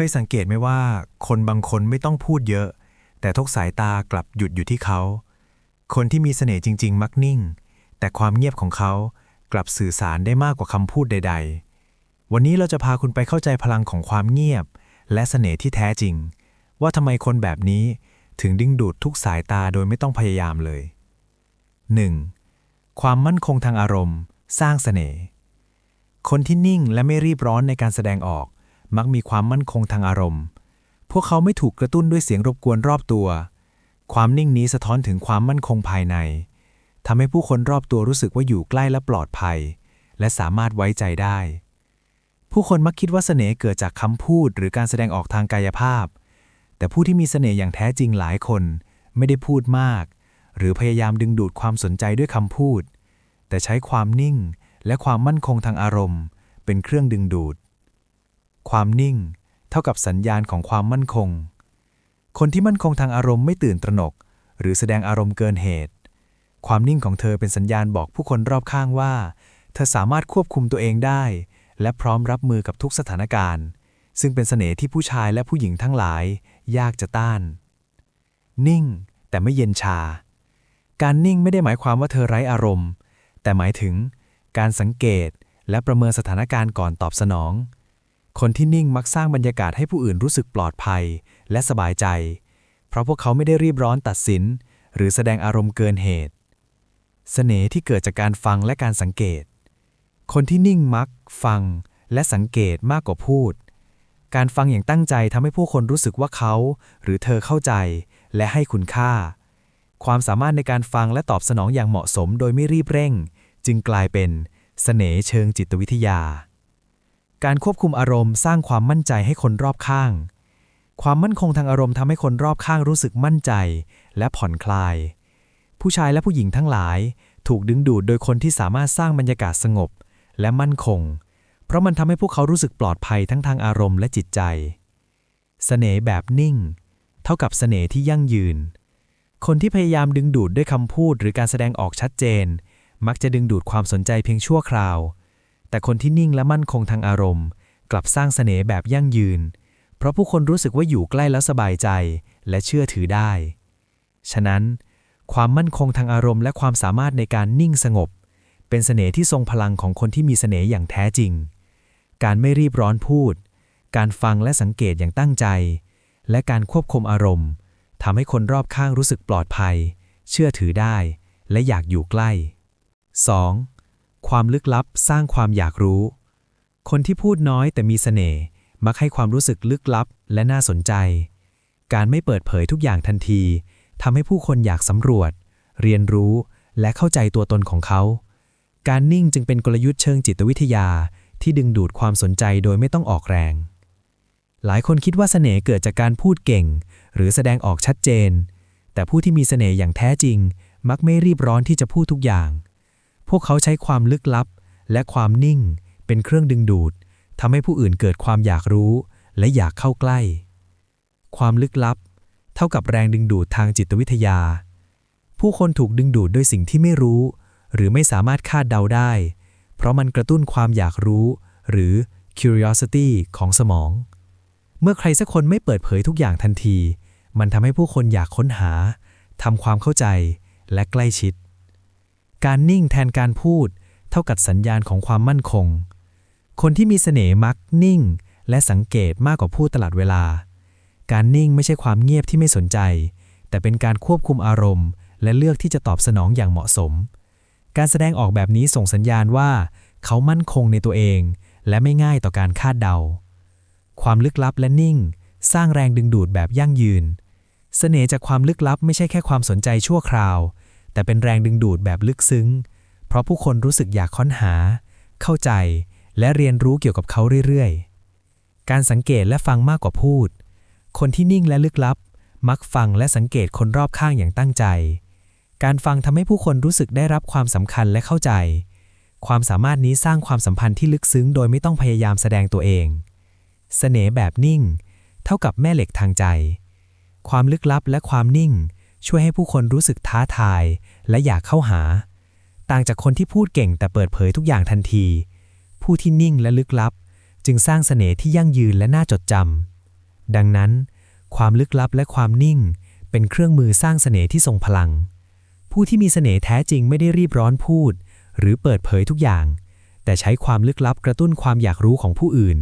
เคยสังเกตไหมว่า คนบางคนไม่ต้องพูดเยอะ แต่ทุกสายตากลับหยุดอยู่ที่เขา คนที่มีเสน่ห์จริง ๆ มักนิ่ง แต่ความเงียบของเขากลับสื่อสารได้มากกว่าคำพูดใด ๆ วันนี้เราจะพาคุณไปเข้าใจพลังของความเงียบ และเสน่ห์ที่แท้จริง ว่าทำไมคนแบบนี้ถึงดึงดูดทุกสายตาโดยไม่ต้องพยายามเลย 1. ความมั่นคงทางอารมณ์ สร้างเสน่ห์คนที่นิ่งและไม่รีบร้อนในการแสดงออก มักมีความมั่นคงทางอารมณ์ พวกเขาไม่ถูกกระตุ้นด้วยเสียงรบกวนรอบตัว ความนิ่งนี้สะท้อนถึงความมั่นคงภายในทำให้ผู้คนรอบตัวรู้สึกว่าอยู่ใกล้และปลอดภัย และสามารถไว้ใจได้ ผู้คนมักคิดว่าเสน่ห์เกิดจากคำพูดหรือการแสดงออกทางกายภาพ แต่ผู้ที่มีเสน่ห์อย่างแท้จริงหลายคน ไม่ได้พูดมาก หรือพยายามดึงดูดความสนใจด้วยคำพูด แต่ใช้ความนิ่งและความมั่นคงทางอารมณ์ เป็นเครื่องดึงดูด ความนิ่ง เท่ากับสัญญาณของความมั่นคง คนที่มั่นคงทางอารมณ์ไม่ตื่นตระหนก หรือแสดงอารมณ์เกินเหตุ ความนิ่งของเธอเป็นสัญญาณบอกผู้คนรอบข้างว่า เธอสามารถควบคุมตัวเองได้ และพร้อมรับมือกับทุกสถานการณ์ ซึ่งเป็นเสน่ห์ที่ผู้ชายและผู้หญิงทั้งหลาย ยากจะต้าน นิ่ง แต่ไม่เย็นชา การนิ่งไม่ได้หมายความว่าเธอไร้อารมณ์ แต่หมายถึง การสังเกตและประเมินสถานการณ์ก่อนตอบสนอง คนที่นิ่งมักสร้างบรรยากาศให้ผู้อื่นรู้สึกปลอดภัย และสบายใจ เพราะพวกเขาไม่ได้รีบร้อนตัดสิน หรือแสดงอารมณ์เกินเหตุเสน่ห์ที่เกิดจากการฟังและการสังเกต คนที่นิ่งมัก ฟัง และสังเกตมากกว่าพูด การฟังอย่างตั้งใจทำให้ผู้คนรู้สึกว่าเขา หรือเธอเข้าใจ และให้คุณค่า ความสามารถในการฟังและตอบสนองอย่างเหมาะสม โดยไม่รีบเร่ง จึงกลายเป็นเสน่ห์เชิงจิตวิทยา การควบคุมอารมณ์สร้างความมั่นใจให้คนรอบข้าง ความมั่นคงทางอารมณ์ทำให้คนรอบข้างรู้สึกมั่นใจ และผ่อนคลาย ผู้ชายและผู้หญิงทั้งหลาย ถูกดึงดูดโดยคนที่สามารถสร้างบรรยากาศสงบ และมั่นคง เพราะมันทำให้พวกเขารู้สึกปลอดภัยทั้งทางอารมณ์และจิตใจเสน่ห์แบบนิ่ง เท่ากับเสน่ห์ที่ยั่งยืน คนที่พยายามดึงดูดด้วยคำพูดหรือการแสดงออกชัดเจน มักจะดึงดูดความสนใจเพียงชั่วคราว แต่คนที่นิ่งและมั่นคงทางอารมณ์ กลับสร้างเสน่ห์แบบยั่งยืน เพราะผู้คนรู้สึกว่าอยู่ใกล้แล้วสบายใจ และเชื่อถือได้ ฉะนั้น ความมั่นคงทางอารมณ์และความสามารถในการนิ่งสงบ เป็นเสน่ห์ที่ทรงพลังของคนที่มีเสน่ห์อย่างแท้จริง การไม่รีบร้อนพูด การฟังและสังเกตอย่างตั้งใจ และการควบคุมอารมณ์ทำให้คนรอบข้างรู้สึกปลอดภัย เชื่อถือได้ และอยากอยู่ใกล้ 2. ความลึกลับสร้างความอยากรู้ คนที่พูดน้อยแต่มีเสน่ห์มักให้ความรู้สึกลึกลับและน่าสนใจ การไม่เปิดเผยทุกอย่างทันทีทำให้ผู้คนอยากสำรวจ เรียนรู้และเข้าใจตัวตนของเขา การนิ่งจึงเป็นกลยุทธ์เชิงจิตวิทยาที่ดึงดูดความสนใจโดยไม่ต้องออกแรง หลายคนคิดว่าเสน่ห์เกิดจากการพูดเก่ง หรือแสดงออกชัดเจน แต่ผู้ที่มีเสน่ห์อย่างแท้จริง มักไม่รีบร้อนที่จะพูดทุกอย่าง พวกเขาใช้ความลึกลับ และความนิ่ง เป็นเครื่องดึงดูดทำให้ผู้อื่นเกิดความอยากรู้ และอยากเข้าใกล้ ความลึกลับ เท่ากับแรงดึงดูดทางจิตวิทยา ผู้คนถูกดึงดูดด้วยสิ่งที่ไม่รู้ หรือไม่สามารถคาดเดาได้ เพราะมันกระตุ้นความอยากรู้ หรือ curiosity ของสมอง เมื่อใครสักคนไม่เปิดเผยทุกอย่างทันที มันทำให้ผู้คนอยากค้นหาทำความเข้าใจและใกล้ชิด การนิ่งแทนการพูด เท่ากับสัญญาณของความมั่นคง คนที่มีเสน่ห์มักนิ่ง และสังเกตมากกว่าพูดตลอดเวลา การนิ่งไม่ใช่ความเงียบที่ไม่สนใจ แต่เป็นการควบคุมอารมณ์ และเลือกที่จะตอบสนองอย่างเหมาะสม การแสดงออกแบบนี้ส่งสัญญาณว่า เขามั่นคงในตัวเอง และไม่ง่ายต่อการคาดเดา ความลึกลับและนิ่ง สร้างแรงดึงดูดแบบยั่งยืน เสน่ห์จากความลึกลับไม่ใช่แค่ความสนใจชั่วคราว แต่เป็นแรงดึงดูดแบบลึกซึ้ง เพราะผู้คนรู้สึกอยากค้นหา เข้าใจ และเรียนรู้เกี่ยวกับเขาเรื่อยๆ การสังเกตและฟังมากกว่าพูด คนที่นิ่งและลึกลับ มักฟังและสังเกตคนรอบข้างอย่างตั้งใจ การฟังทำให้ผู้คนรู้สึกได้รับความสำคัญและเข้าใจ ความสามารถนี้สร้างความสัมพันธ์ที่ลึกซึ้ง โดยไม่ต้องพยายามแสดงตัวเอง เสน่ห์แบบนิ่ง เท่ากับแม่เหล็กทางใจ ความลึกลับและความนิ่ง ช่วยให้ผู้คนรู้สึกท้าทาย และอยากเข้าหา ต่างจากคนที่พูดเก่งแต่เปิดเผยทุกอย่างทันที ผู้ที่นิ่งและลึกลับ จึงสร้างเสน่ห์ที่ยั่งยืนและน่าจดจำดังนั้น ความลึกลับและความนิ่ง เป็นเครื่องมือสร้างเสน่ห์ที่ทรงพลัง ผู้ที่มีเสน่ห์แท้จริงไม่ได้รีบร้อนพูด หรือเปิดเผยทุกอย่าง แต่ใช้ความลึกลับกระตุ้นความอยากรู้ของผู้อื่น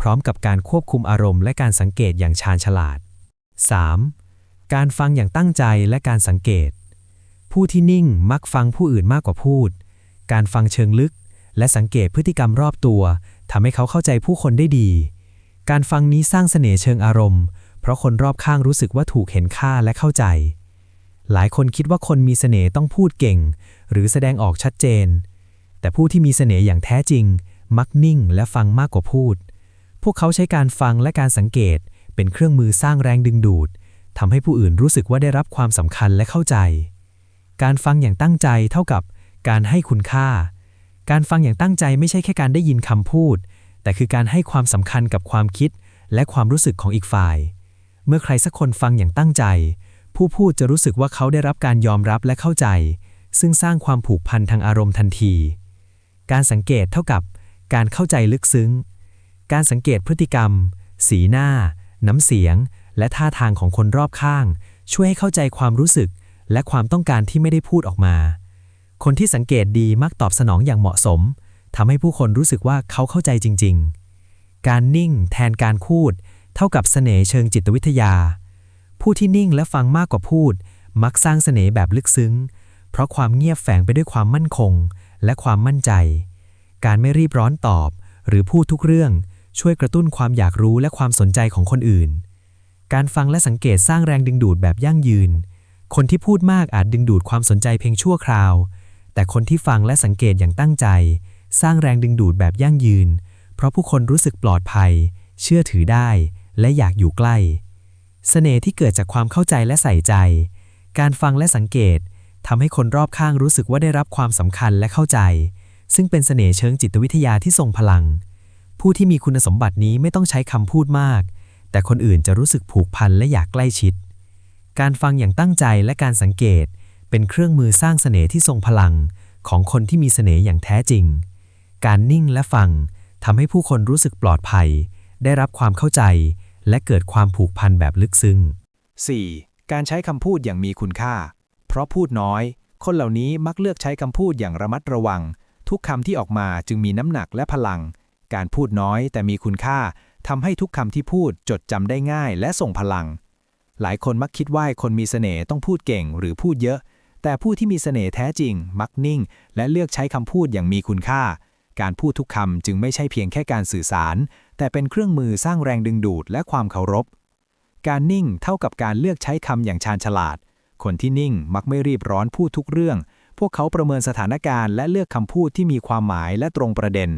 พร้อมกับการควบคุมอารมณ์และการสังเกตอย่างชาญฉลาด 3. การฟังอย่างตั้งใจและการสังเกต ผู้ที่นิ่งมักฟังผู้อื่นมากกว่าพูด การฟังเชิงลึก และสังเกตพฤติกรรมรอบตัวทำให้เขาเข้าใจผู้คนได้ดี การฟังนี้สร้างเสน่ห์เชิงอารมณ์ เพราะคนรอบข้างรู้สึกว่าถูกเห็นค่าและเข้าใจ หลายคนคิดว่าคนมีเสน่ห์ต้องพูดเก่ง หรือแสดงออกชัดเจน แต่ผู้ที่มีเสน่ห์อย่างแท้จริง มักนิ่งและฟังมากกว่าพูด พวกเขาใช้การฟังและการสังเกต เป็นเครื่องมือสร้างแรงดึงดูด ทำให้ผู้อื่นรู้สึกว่าได้รับความสำคัญและเข้าใจ การฟังอย่างตั้งใจเท่ากับการให้คุณค่า การฟังอย่างตั้งใจไม่ใช่แค่การได้ยินคำพูด แต่คือการให้ความสำคัญกับความคิดและความรู้สึกของอีกฝ่าย เมื่อใครสักคนฟังอย่างตั้งใจ ผู้พูดจะรู้สึกว่าเขาได้รับการยอมรับและเข้าใจ ซึ่งสร้างความผูกพันทางอารมณ์ทันที การสังเกตเท่ากับการเข้าใจลึกซึ้ง การสังเกตพฤติกรรม สีหน้า น้ำเสียง และท่าทางของคนรอบข้าง ช่วยให้เข้าใจความรู้สึก และความต้องการที่ไม่ได้พูดออกมา คนที่สังเกตดีมักตอบสนองอย่างเหมาะสมทำให้ผู้คนรู้สึกว่าเขาเข้าใจจริง ๆ การนิ่งแทนการพูด เท่ากับเสน่ห์เชิงจิตวิทยา ผู้ที่นิ่งและฟังมากกว่าพูด มักสร้างเสน่ห์แบบลึกซึ้ง เพราะความเงียบแฝงไปด้วยความมั่นคง และความมั่นใจ การไม่รีบร้อนตอบ หรือพูดทุกเรื่องช่วยกระตุ้นความอยากรู้และความสนใจของคนอื่น การฟังและสังเกตสร้างแรงดึงดูดแบบยั่งยืน คนที่พูดมากอาจดึงดูดความสนใจเพียงชั่วคราว แต่คนที่ฟังและสังเกตอย่างตั้งใจ สร้างแรงดึงดูดแบบยั่งยืน เพราะผู้คนรู้สึกปลอดภัย เชื่อถือได้ และอยากอยู่ใกล้เสน่ห์ที่เกิดจากความเข้าใจและใส่ใจ การฟังและสังเกตทำให้คนรอบข้างรู้สึกว่าได้รับความสำคัญและเข้าใจ ซึ่งเป็นเสน่ห์เชิงจิตวิทยาที่ทรงพลัง ผู้ที่มีคุณสมบัตินี้ไม่ต้องใช้คำพูดมาก แต่คนอื่นจะรู้สึกผูกพันและอยากใกล้ชิด การฟังอย่างตั้งใจและการสังเกต เป็นเครื่องมือสร้างเสน่ห์ที่ทรงพลัง ของคนที่มีเสน่ห์อย่างแท้จริง การนิ่งและฟังทำให้ผู้คนรู้สึกปลอดภัย ได้รับความเข้าใจ และเกิดความผูกพันแบบลึกซึ้ง 4. การใช้คำพูดอย่างมีคุณค่า เพราะพูดน้อย คนเหล่านี้มักเลือกใช้คำพูดอย่างระมัดระวัง ทุกคำที่ออกมาจึงมีน้ำหนักและพลัง การพูดน้อยแต่มีคุณค่า ทำให้ทุกคำที่พูดจดจำได้ง่ายและส่งพลัง หลายคนมักคิดว่าคนมีเสน่ห์ต้องพูดเก่งหรือพูดเยอะ แต่ผู้ที่มีเสน่ห์แท้จริง มักนิ่ง และเลือกใช้คำพูดอย่างมีคุณค่า การพูดทุกคำจึงไม่ใช่เพียงแค่การสื่อสาร แต่เป็นเครื่องมือสร้างแรงดึงดูดและความเคารพ การนิ่งเท่ากับการเลือกใช้คำอย่างชาญฉลาด คนที่นิ่งมักไม่รีบร้อนพูดทุกเรื่อง พวกเขาประเมินสถานการณ์และเลือกคำพูดที่มีความหมายและตรงประเด็น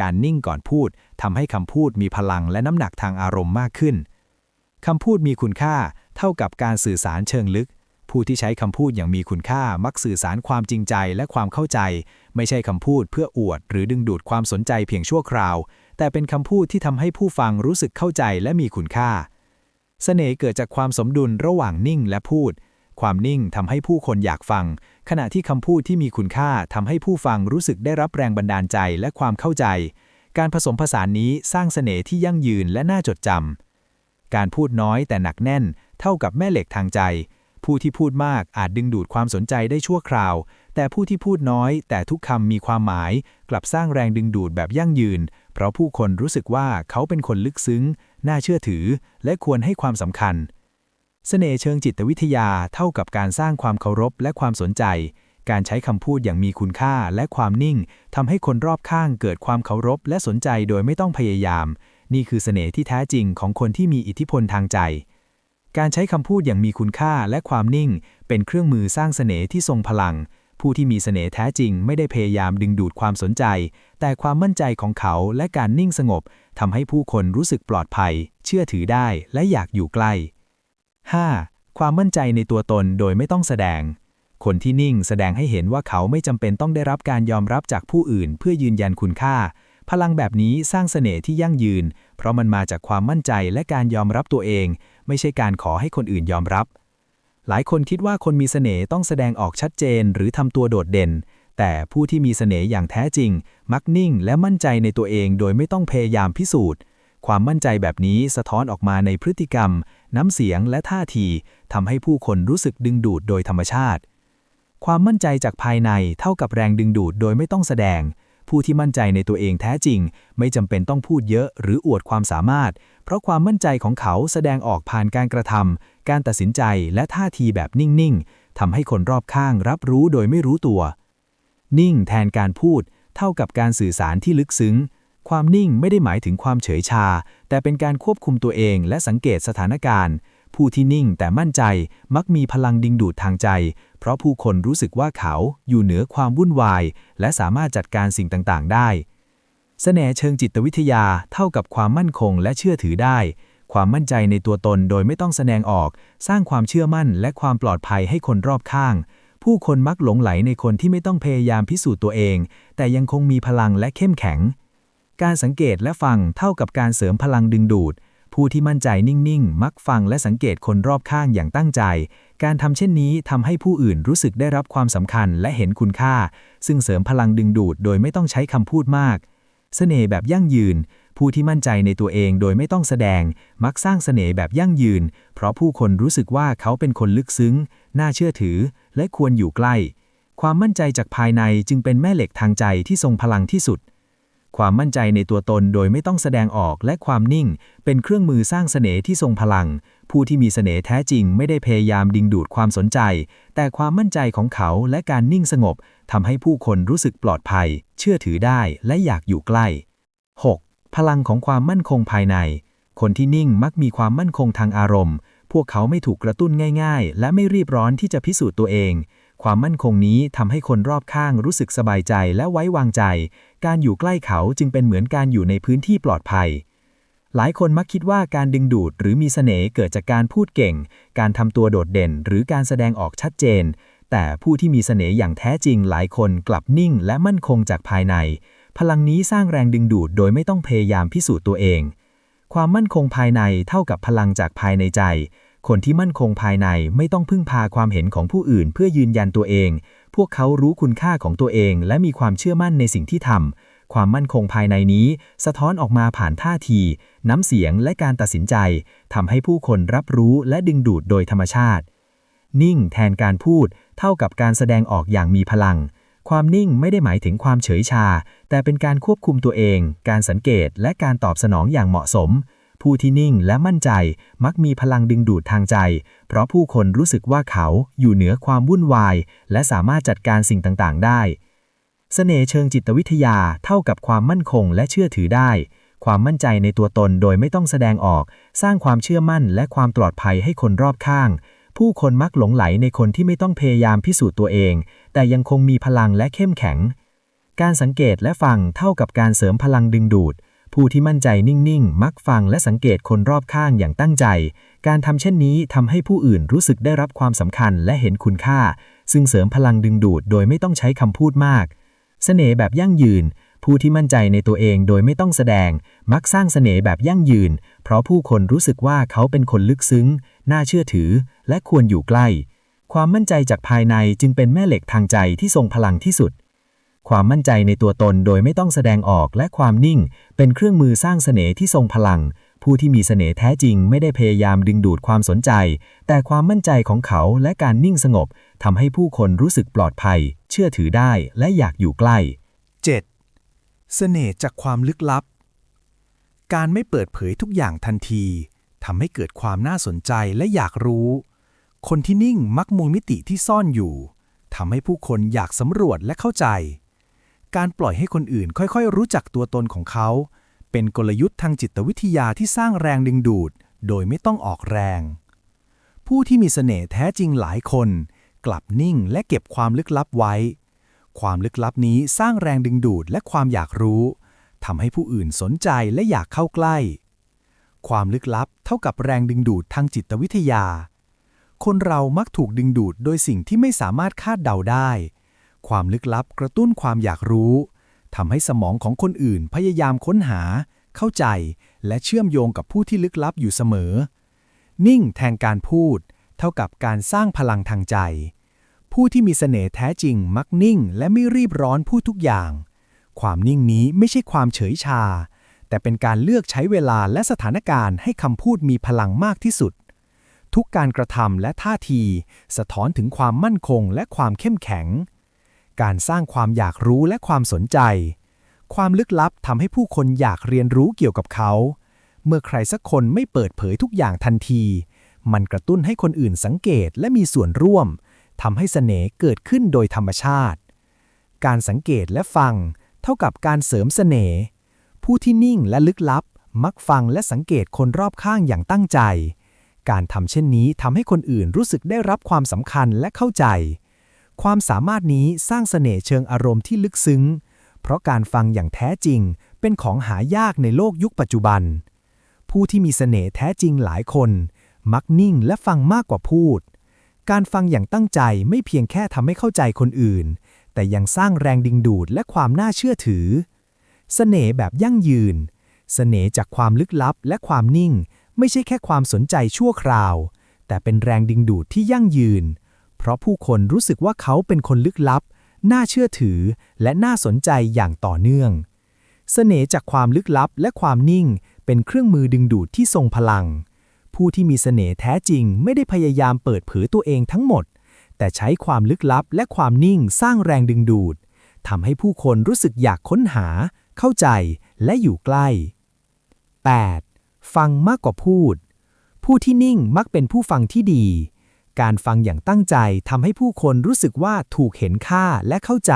การนิ่งก่อนพูดทำให้คำพูดมีพลังและน้ำหนักทางอารมณ์มากขึ้นคำพูดมีคุณค่าเท่ากับการสื่อสารเชิงลึก ผู้ที่ใช้คำพูดอย่างมีคุณค่ามักสื่อสารความจริงใจและความเข้าใจ ไม่ใช่คำพูดเพื่ออวด หรือดึงดูดความสนใจเพียงชั่วคราว แต่เป็นคำพูดที่ทำให้ผู้ฟังรู้สึกเข้าใจและมีคุณค่า เสน่ห์เกิดจากความสมดุลระหว่างนิ่งและพูด ความนิ่งทำให้ผู้คนอยากฟัง ขณะที่คำพูดที่มีคุณค่าทำให้ผู้ฟังรู้สึกได้รับแรงบันดาลใจและความเข้าใจ การผสมผสานนี้สร้างเสน่ห์ที่ยั่งยืนและน่าจดจำการพูดน้อยแต่หนักแน่น เท่ากับแม่เหล็กทางใจ ผู้ที่พูดมากอาจดึงดูดความสนใจได้ชั่วคราว แต่ผู้ที่พูดน้อย แต่ทุกคำมีความหมาย กลับสร้างแรงดึงดูดแบบยั่งยืน เพราะผู้คนรู้สึกว่าเขาเป็นคนลึกซึ้ง น่าเชื่อถือ และควรให้ความสำคัญ สน่ห์เชิงจิตวิทยาเท่ากับการสร้างความเคารพและความสนใจ การใช้คำพูดอย่างมีคุณค่าและความนิ่งทำให้คนรอบข้างเกิดความเคารพและสนใจโดยไม่ต้องพยายาม นี่คือเสน่ห์ที่แท้จริงของคนที่มีอิทธิพลทางใจ การใช้คำพูดอย่างมีคุณค่าและความนิ่ง เป็นเครื่องมือสร้างเสน่ห์ที่ทรงพลัง ผู้ที่มีเสน่ห์แท้จริงไม่ได้พยายามดึงดูดความสนใจ แต่ความมั่นใจของเขาและการนิ่งสงบทำให้ผู้คนรู้สึกปลอดภัย เชื่อถือได้และอยากอยู่ใกล้ 5. ความมั่นใจในตัวตนโดยไม่ต้องแสดง คนที่นิ่งแสดงให้เห็นว่าเขาไม่จำเป็นต้องได้รับการยอมรับจากผู้อื่น เพื่อยืนยันคุณค่า พลังแบบนี้สร้างเสน่ห์ที่ยั่งยืน เพราะมันมาจากความมั่นใจและการยอมรับตัวเอง ไม่ใช่การขอให้คนอื่นยอมรับ หลายคนคิดว่าคนมีเสน่ห์ต้องแสดงออกชัดเจน หรือทำตัวโดดเด่น แต่ผู้ที่มีเสน่ห์อย่างแท้จริง มักนิ่งและมั่นใจในตัวเอง โดยไม่ต้องพยายามพิสูจน์ ความมั่นใจแบบนี้สะท้อนออกมาในพฤติกรรม น้ำเสียงและท่าทีทำให้ผู้คนรู้สึกดึงดูดโดยธรรมชาติ ความมั่นใจจากภายในเท่ากับแรงดึงดูดโดยไม่ต้องแสดง ผู้ที่มั่นใจในตัวเองแท้จริง ไม่จำเป็นต้องพูดเยอะหรืออวดความสามารถ เพราะความมั่นใจของเขาแสดงออกผ่านการกระทำการตัดสินใจและท่าทีแบบนิ่งๆทำให้คนรอบข้างรับรู้โดยไม่รู้ตัว นิ่งแทนการพูด เท่ากับการสื่อสารที่ลึกซึ้ง ความนิ่งไม่ได้หมายถึงความเฉยชา แต่เป็นการควบคุมตัวเองและสังเกตสถานการณ์ ผู้ที่นิ่งแต่มั่นใจมักมีพลังดึงดูดทางใจ เพราะผู้คนรู้สึกว่าเขาอยู่เหนือความวุ่นวาย และสามารถจัดการสิ่งต่างๆ ได้เสน่ห์เชิงจิตวิทยาเท่ากับความมั่นคงและเชื่อถือได้ ความมั่นใจในตัวตนโดยไม่ต้องแสดงออก สร้างความเชื่อมั่นและความปลอดภัยให้คนรอบข้าง ผู้คนมักหลงไหลในคนที่ไม่ต้องพยายามพิสูจน์ตัวเอง แต่ยังคงมีพลังและเข้มแข็ง การสังเกตและฟังเท่ากับการเสริมพลังดึงดูด ผู้ที่มั่นใจนิ่งๆ มักฟังและสังเกตคนรอบข้างอย่างตั้งใจ การทำเช่นนี้ทำให้ผู้อื่นรู้สึกได้รับความสำคัญและเห็นคุณค่า ซึ่งเสริมพลังดึงดูดโดยไม่ต้องใช้คำพูดมาก เสน่ห์แบบยั่งยืน ผู้ที่มั่นใจในตัวเองโดยไม่ต้องแสดง มักสร้างเสน่ห์แบบยั่งยืน เพราะผู้คนรู้สึกว่าเขาเป็นคนลึกซึ้ง น่าเชื่อถือ และควรอยู่ใกล้ ความมั่นใจจากภายในจึงเป็นแม่เหล็กทางใจที่ทรงพลังที่สุด ความมั่นใจในตัวตนโดยไม่ต้องแสดงออกและความนิ่ง เป็นเครื่องมือสร้างเสน่ห์ที่ทรงพลัง ผู้ที่มีเสน่ห์แท้จริงไม่ได้พยายามดึงดูดความสนใจ แต่ความมั่นใจของเขาและการนิ่งสงบทำให้ผู้คนรู้สึกปลอดภัย เชื่อถือได้และอยากอยู่ใกล้ 6. พลังของความมั่นคงภายใน คนที่นิ่งมักมีความมั่นคงทางอารมณ์ พวกเขาไม่ถูกกระตุ้นง่าย ๆ และไม่รีบร้อนที่จะพิสูจน์ตัวเอง ความมั่นคงนี้ทำให้คนรอบข้างรู้สึกสบายใจและไว้วางใจ การอยู่ใกล้เขาจึงเป็นเหมือนการอยู่ในพื้นที่ปลอดภัย หลายคนมักคิดว่าการดึงดูดหรือมีเสน่ห์เกิดจากการพูดเก่ง การทำตัวโดดเด่น หรือการแสดงออกชัดเจน แต่ผู้ที่มีเสน่ห์อย่างแท้จริงหลายคนกลับนิ่งและมั่นคงจากภายใน พลังนี้สร้างแรงดึงดูดโดยไม่ต้องพยายามพิสูจน์ตัวเอง ความมั่นคงภายในเท่ากับพลังจากภายในใจ คนที่มั่นคงภายในไม่ต้องพึ่งพาความเห็นของผู้อื่นเพื่อยืนยันตัวเอง พวกเขารู้คุณค่าของตัวเอง และมีความเชื่อมั่นในสิ่งที่ทำ ความมั่นคงภายในนี้ สะท้อนออกมาผ่านท่าที น้ำเสียงและการตัดสินใจทำให้ผู้คนรับรู้และดึงดูดโดยธรรมชาติ นิ่งแทนการพูด เท่ากับการแสดงออกอย่างมีพลัง ความนิ่งไม่ได้หมายถึงความเฉยชา แต่เป็นการควบคุมตัวเอง การสังเกตและการตอบสนองอย่างเหมาะสม ผู้ที่นิ่งและมั่นใจมักมีพลังดึงดูดทางใจ เพราะผู้คนรู้สึกว่าเขาอยู่เหนือความวุ่นวาย และสามารถจัดการสิ่งต่างๆ ได้เสน่ห์เชิงจิตวิทยาเท่ากับความมั่นคงและเชื่อถือได้ ความมั่นใจในตัวตนโดยไม่ต้องแสดงออก สร้างความเชื่อมั่นและความปลอดภัยให้คนรอบข้าง ผู้คนมักหลงไหลในคนที่ไม่ต้องพยายามพิสูจน์ตัวเอง แต่ยังคงมีพลังและเข้มแข็ง การสังเกตและฟังเท่ากับการเสริมพลังดึงดูด ผู้ที่มั่นใจนิ่งๆ มักฟังและสังเกตคนรอบข้างอย่างตั้งใจ การทำเช่นนี้ทำให้ผู้อื่นรู้สึกได้รับความสำคัญและเห็นคุณค่า ซึ่งเสริมพลังดึงดูดโดยไม่ต้องใช้คำพูดมากเสน่ห์แบบยั่งยืน ผู้ที่มั่นใจในตัวเองโดยไม่ต้องแสดง มักสร้างเสน่ห์แบบยั่งยืน เพราะผู้คนรู้สึกว่าเขาเป็นคนลึกซึ้ง น่าเชื่อถือ และควรอยู่ใกล้ ความมั่นใจจากภายในจึงเป็นแม่เหล็กทางใจที่ทรงพลังที่สุด ความมั่นใจในตัวตนโดยไม่ต้องแสดงออกและความนิ่ง เป็นเครื่องมือสร้างเสน่ห์ที่ทรงพลัง ผู้ที่มีเสน่ห์แท้จริงไม่ได้พยายามดึงดูดความสนใจ แต่ความมั่นใจของเขาและการนิ่งสงบทำให้ผู้คนรู้สึกปลอดภัย เชื่อถือได้และอยากอยู่ใกล้ 7. เสน่ห์จากความลึกลับ การไม่เปิดเผยทุกอย่างทันทีทำให้เกิดความน่าสนใจและอยากรู้ คนที่นิ่งมักมูลมิติที่ซ่อนอยู่ทำให้ผู้คนอยากสำรวจและเข้าใจ การปล่อยให้คนอื่นค่อยๆ รู้จักตัวตนของเขา เป็นกลยุทธ์ทางจิตวิทยาที่สร้างแรงดึงดูด โดยไม่ต้องออกแรง ผู้ที่มีเสน่ห์แท้จริงหลายคน กลับนิ่งและเก็บความลึกลับไว้ ความลึกลับนี้สร้างแรงดึงดูดและความอยากรู้ทำให้ผู้อื่นสนใจและอยากเข้าใกล้ ความลึกลับเท่ากับแรงดึงดูดทางจิตวิทยา คนเรามักถูกดึงดูดโดยสิ่งที่ไม่สามารถคาดเดาได้ ความลึกลับกระตุ้นความอยากรู้ทำให้สมองของคนอื่นพยายามค้นหา เข้าใจ และเชื่อมโยงกับผู้ที่ลึกลับอยู่เสมอ นิ่งแทนการพูด เท่ากับการสร้างพลังทางใจ ผู้ที่มีเสน่ห์แท้จริงมักนิ่ง และไม่รีบร้อนพูดทุกอย่าง ความนิ่งนี้ไม่ใช่ความเฉยชา แต่เป็นการเลือกใช้เวลาและสถานการณ์ให้คำพูดมีพลังมากที่สุด ทุกการกระทำและท่าที สะท้อนถึงความมั่นคงและความเข้มแข็ง การสร้างความอยากรู้และความสนใจ ความลึกลับทำให้ผู้คนอยากเรียนรู้เกี่ยวกับเขา เมื่อใครสักคนไม่เปิดเผยทุกอย่างทันที มันกระตุ้นให้คนอื่นสังเกตและมีส่วนร่วมทำให้เสน่ห์เกิดขึ้นโดยธรรมชาติ การสังเกตและฟัง เท่ากับการเสริมเสน่ห์ผู้ที่นิ่งและลึกลับ มักฟังและสังเกตคนรอบข้างอย่างตั้งใจ การทำเช่นนี้ทำให้คนอื่นรู้สึกได้รับความสำคัญและเข้าใจ ความสามารถนี้สร้างเสน่ห์เชิงอารมณ์ที่ลึกซึ้ง เพราะการฟังอย่างแท้จริง เป็นของหายากในโลกยุคปัจจุบัน ผู้ที่มีเสน่ห์แท้จริงหลายคน มักนิ่งและฟังมากกว่าพูด การฟังอย่างตั้งใจไม่เพียงแค่ทำให้เข้าใจคนอื่น แต่ยังสร้างแรงดึงดูดและความน่าเชื่อถือ เสน่ห์แบบยั่งยืน เสน่ห์จากความลึกลับและความนิ่ง ไม่ใช่แค่ความสนใจชั่วคราว แต่เป็นแรงดึงดูดที่ยั่งยืน เพราะผู้คนรู้สึกว่าเขาเป็นคนลึกลับ น่าเชื่อถือ และน่าสนใจอย่างต่อเนื่อง เสน่ห์จากความลึกลับและความนิ่ง เป็นเครื่องมือดึงดูดที่ทรงพลัง ผู้ที่มีเสน่ห์แท้จริงไม่ได้พยายามเปิดเผยตัวเองทั้งหมด แต่ใช้ความลึกลับและความนิ่งสร้างแรงดึงดูดทำให้ผู้คนรู้สึกอยากค้นหา เข้าใจ และอยู่ใกล้ 8. ฟังมากกว่าพูด ผู้ที่นิ่งมักเป็นผู้ฟังที่ดี การฟังอย่างตั้งใจทำให้ผู้คนรู้สึกว่าถูกเห็นค่าและเข้าใจ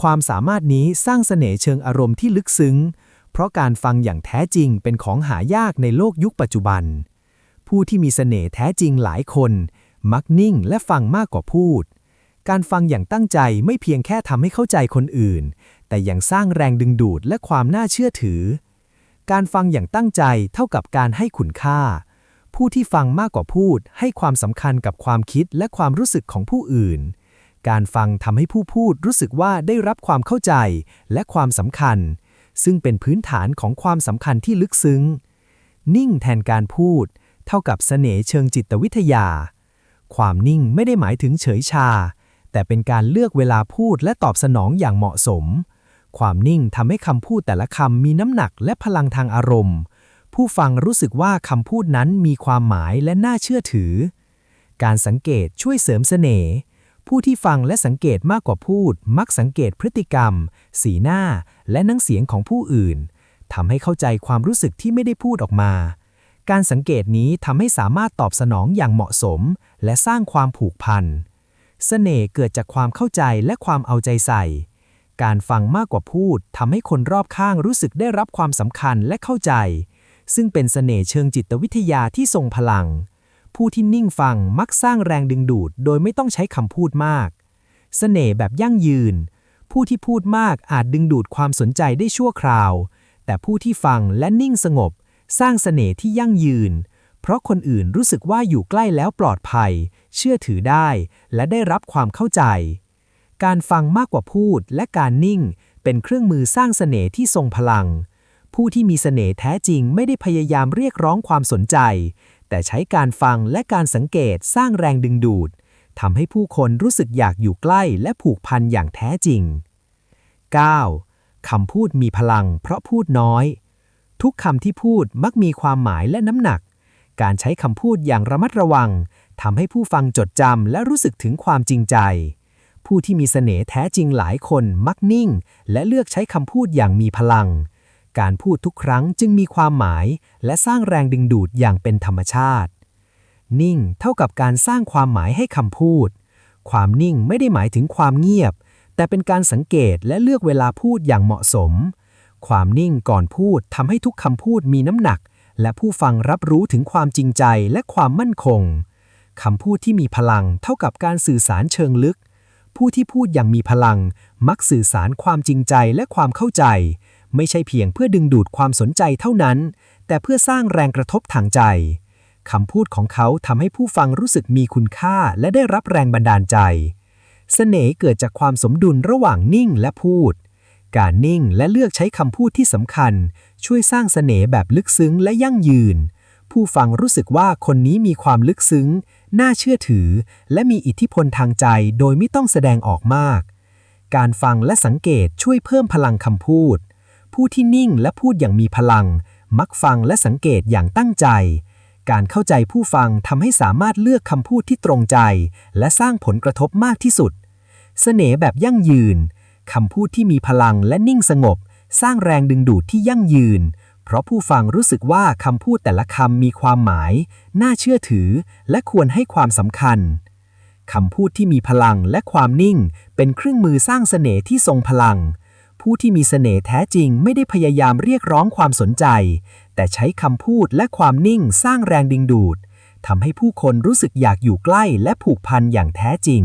ความสามารถนี้สร้างเสน่ห์เชิงอารมณ์ที่ลึกซึ้ง เพราะการฟังอย่างแท้จริงเป็นของหายากในโลกยุคปัจจุบัน ผู้ที่มีเสน่ห์แท้จริงหลายคน มักนิ่งและฟังมากกว่าพูด การฟังอย่างตั้งใจไม่เพียงแค่ทำให้เข้าใจคนอื่น แต่ยังสร้างแรงดึงดูดและความน่าเชื่อถือ การฟังอย่างตั้งใจเท่ากับการให้คุณค่า ผู้ที่ฟังมากกว่าพูด ให้ความสำคัญกับความคิดและความรู้สึกของผู้อื่น การฟังทำให้ผู้พูดรู้สึกว่าได้รับความเข้าใจและความสำคัญ ซึ่งเป็นพื้นฐานของความสำคัญที่ลึกซึ้ง นิ่งแทนการพูด เท่ากับเสน่ห์เชิงจิตวิทยา ความนิ่งไม่ได้หมายถึงเฉยชา แต่เป็นการเลือกเวลาพูดและตอบสนองอย่างเหมาะสม ความนิ่งทำให้คำพูดแต่ละคำมีน้ำหนักและพลังทางอารมณ์ ผู้ฟังรู้สึกว่าคำพูดนั้นมีความหมายและน่าเชื่อถือ การสังเกตช่วยเสริมเสน่ห์ผู้ที่ฟังและสังเกตมากกว่าพูด มักสังเกตพฤติกรรม สีหน้า และน้ำเสียงของผู้อื่นทำให้เข้าใจความรู้สึกที่ไม่ได้พูดออกมา การสังเกตนี้ทำให้สามารถตอบสนองอย่างเหมาะสม และสร้างความผูกพันเสน่ห์เกิดจากความเข้าใจและความเอาใจใส่ การฟังมากกว่าพูดทำให้คนรอบข้างรู้สึกได้รับความสำคัญและเข้าใจ ซึ่งเป็นเสน่ห์เชิงจิตวิทยาที่ทรงพลัง ผู้ที่นิ่งฟังมักสร้างแรงดึงดูด โดยไม่ต้องใช้คำพูดมากเสน่ห์แบบยั่งยืน ผู้ที่พูดมากอาจดึงดูดความสนใจได้ชั่วคราว แต่ผู้ที่ฟังและนิ่งสงบ สร้างเสน่ห์ที่ยั่งยืน เพราะคนอื่นรู้สึกว่าอยู่ใกล้แล้วปลอดภัย เชื่อถือได้ และได้รับความเข้าใจ การฟังมากกว่าพูดและการนิ่ง เป็นเครื่องมือสร้างเสน่ห์ที่ทรงพลัง ผู้ที่มีเสน่ห์แท้จริงไม่ได้พยายามเรียกร้องความสนใจ แต่ใช้การฟังและการสังเกตสร้างแรงดึงดูดทำให้ผู้คนรู้สึกอยากอยู่ใกล้และผูกพันอย่างแท้จริง 9. คำพูดมีพลังเพราะพูดน้อย ทุกคำที่พูดมักมีความหมายและน้ำหนัก การใช้คำพูดอย่างระมัดระวังทำให้ผู้ฟังจดจำและรู้สึกถึงความจริงใจ ผู้ที่มีเสน่ห์แท้จริงหลายคนมักนิ่ง และเลือกใช้คำพูดอย่างมีพลัง การพูดทุกครั้งจึงมีความหมายและสร้างแรงดึงดูดอย่างเป็นธรรมชาติ นิ่งเท่ากับการสร้างความหมายให้คำพูด ความนิ่งไม่ได้หมายถึงความเงียบ แต่เป็นการสังเกตและเลือกเวลาพูดอย่างเหมาะสม ความนิ่งก่อนพูดทำให้ทุกคำพูดมีน้ำหนัก และผู้ฟังรับรู้ถึงความจริงใจและความมั่นคงคำพูดที่มีพลังเท่ากับการสื่อสารเชิงลึก ผู้ที่พูดอย่างมีพลัง มักสื่อสารความจริงใจและความเข้าใจ ไม่ใช่เพียงเพื่อดึงดูดความสนใจเท่านั้น แต่เพื่อสร้างแรงกระทบทางใจคำพูดของเขาทำให้ผู้ฟังรู้สึกมีคุณค่าและได้รับแรงบันดาลใจ เสน่ห์เกิดจากความสมดุลระหว่างนิ่งและพูด การนิ่งและเลือกใช้คำพูดที่สำคัญ ช่วยสร้างเสน่ห์แบบลึกซึ้งและยั่งยืน ผู้ฟังรู้สึกว่าคนนี้มีความลึกซึ้ง น่าเชื่อถือ และมีอิทธิพลทางใจโดยไม่ต้องแสดงออกมาก การฟังและสังเกตช่วยเพิ่มพลังคำพูด ผู้ที่นิ่งและพูดอย่างมีพลัง มักฟังและสังเกตอย่างตั้งใจ การเข้าใจผู้ฟังทำให้สามารถเลือกคำพูดที่ตรงใจ และสร้างผลกระทบมากที่สุด เสน่ห์แบบยั่งยืนคำพูดที่มีพลังและนิ่งสงบ สร้างแรงดึงดูดที่ยั่งยืน เพราะผู้ฟังรู้สึกว่าคำพูดแต่ละคำมีความหมาย น่าเชื่อถือ และควรให้ความสำคัญคำพูดที่มีพลังและความนิ่ง เป็นเครื่องมือสร้างเสน่ห์ที่ทรงพลัง ผู้ที่มีเสน่ห์แท้จริงไม่ได้พยายามเรียกร้องความสนใจ แต่ใช้คำพูดและความนิ่งสร้างแรงดึงดูดทำให้ผู้คนรู้สึกอยากอยู่ใกล้และผูกพันอย่างแท้จริง